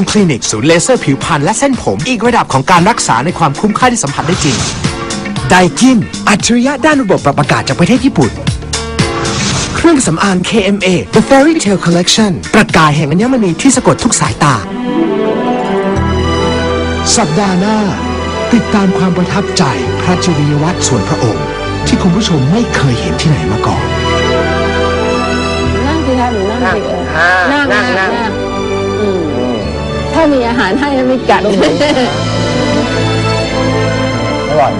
รคลินิกศูนย์เลเซอร์ผิวพรรณและเส้นผม อีกระดับของการรักษาในความคุ้มค่าที่สัมผัสได้จริง ไดกิน อัจฉริยะด้านระบบปรับอากาศจากประเทศญี่ปุ่น เครื่องสำอาง KMA The Fairy Tale Collection ประกายแห่งอัญมณีที่สะกดทุกสายตา สัปดาห์หน้า ติดตามความประทับใจพระจริยวัตรส่วนพระองค์ ที่คุณผู้ชมไม่เคยเห็นที่ไหนมาก่อน นั่งสิคะหนูนั่งสิเอออ่านั่งนั่งนั่งนั่งนั่งอืมถ้ามีอาหารให้แล้วไม่กัด อร่อย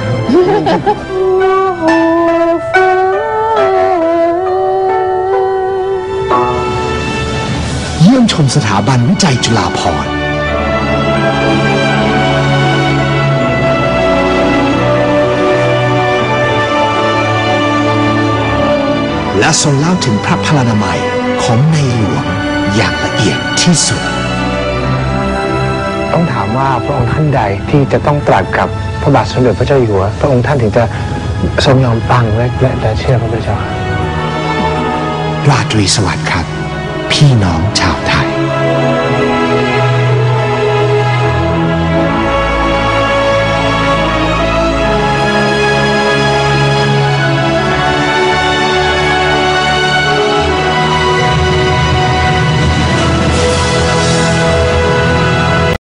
เยี่ยมชมสถาบันวิจัยจุฬาภรณ์และทรงเล่าถึงพระพลานามัยของในหลวงอย่างละเอียดที่สุด ต้องถามว่าพระองค์ท่านใดที่จะต้องตรัสกับพระบาทสมเด็จพระเจ้าอยู่หัว พระองค์ท่านถึงจะทรงยอมปังและและเชื่อพระพุทธเจ้าราตรีสวัสดิ์ครับ พี่น้องชาวไทย